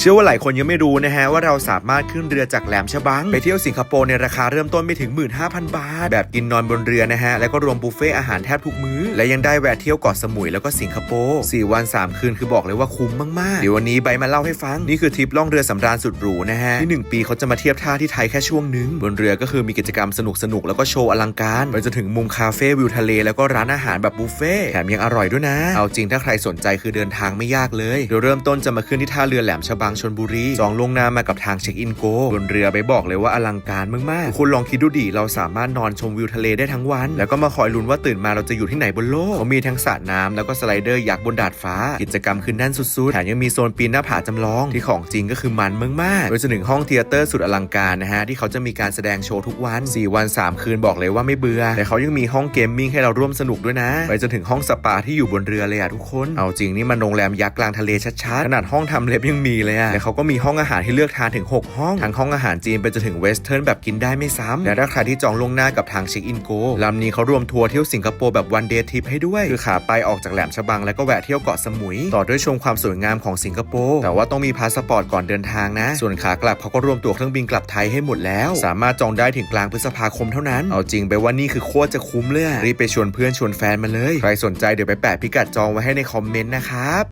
เชื่อว่าหลายคนยังไม่รู้นะฮะว่าเราสามารถขึ้นเรือจากแหลมฉบัง ไปเที่ยวสิงคโปร์ในราคาเริ่มต้นไม่ถึง 15,000 บาท แบบกินนอนบนเรือนะฮะ แล้วก็รวมบุฟเฟ่อาหารแทบทุกมื้อ และยังได้แวะเที่ยวเกาะสมุยแล้วก็สิงคโปร์ 4 วัน 3 คืนคือบอกเลยว่าคุ้มมาก ๆ เดี๋ยววันนี้ใบมาเล่าให้ฟัง นี่คือทริปล่องเรือสำราญสุดหรูนะฮะ ที่ 1 ปีเขาจะมาเทียบท่าที่ไทยแค่ช่วงหนึง บนเรือก็คือมีกิจกรรมสนุกสนุกๆแล้วก็โชว์อลังการไปจนถึงมุมคาเฟ่วิวทะเลแล้วก็ร้านอาหารแบบบุฟเฟ่แถมยังอร่อยด้วยนะ เอาจริงถ้าใครสนใจคือเดินทางไม่ยากเลยเดี๋ยวเริ่มต้นจะมาขึ้นที่ท่าเรือแหลมฉบังชนบุรีจองลงหน้ามากับทางเช็คอินโกบนเรือไปบอกเลยว่าอลังการมากๆคุณลองคิดดูดิเราสามารถนอนชมวิวทะเลได้ทั้งวัน แล้วก็มาคอยลุ้นว่าตื่นมาเราจะอยู่ที่ไหนบนโลกเขามีทั้งสระน้ำแล้วก็สไลเดอร์ยักษ์บนดาดฟ้า กิจกรรมคือแน่นสุดๆแถมยังมีโซนปีนหน้าผาจำลองที่ของจริงก็คือมันมากๆโดยจะถึงห้องเทเตอร์สุดอลังการนะฮะที่เขาจะมีการแสดงโชว์ทุกวัน 4 วัน 3 คืนบอกเลยว่าไม่เบื่อแต่เขายังมีห้องเกมมิ่งให้เราร่วมสนุกด้วยนะไปจนถึงห้องสปาที่อยู่บนเรือเลยอะทุกคน เอาจริงนี่มันโรงแรมยักษ์กลางทะเลชัดๆขนาดห้องทำเล็บยังมีเลยอะแต่เขาก็มีห้องอาหารให้เลือกทานถึง 6 ห้อง ทั้งห้องอาหารจีนไปจนถึงเวสเทิร์นแบบกินได้ไม่ซ้ำและถ้าใครที่จองล่วงหน้ากับทางเช็คอินโกลำนี้เขารวมทัวร์เที่ยวสิงคโปร์แบบวันเดย์ทริปให้ด้วย คือขาไปออกจากแหลมฉบังแล้วก็แวะเที่ยวเกาะสมุย ต่อด้วยชมความสวยงามของสิงคโปร์แต่ว่าต้องมีพาสปอร์ตก่อนเดินทางนะ ส่วนขากลับเขาก็รวมตั๋วเครื่องบินกลับไทยให้หมดแล้ว สามารถจองได้ถึงกลางพฤษภาคมเท่านั้น เอาจริงไปว่านี่คือโคตรจะคุ้มเลยอะรีบไปชวนเพื่อนชวนแฟนมาเลย ใครสนใจเดี๋ยวไปแปะพิกัดจองไว้ให้ในคอมเมนต์นะครับ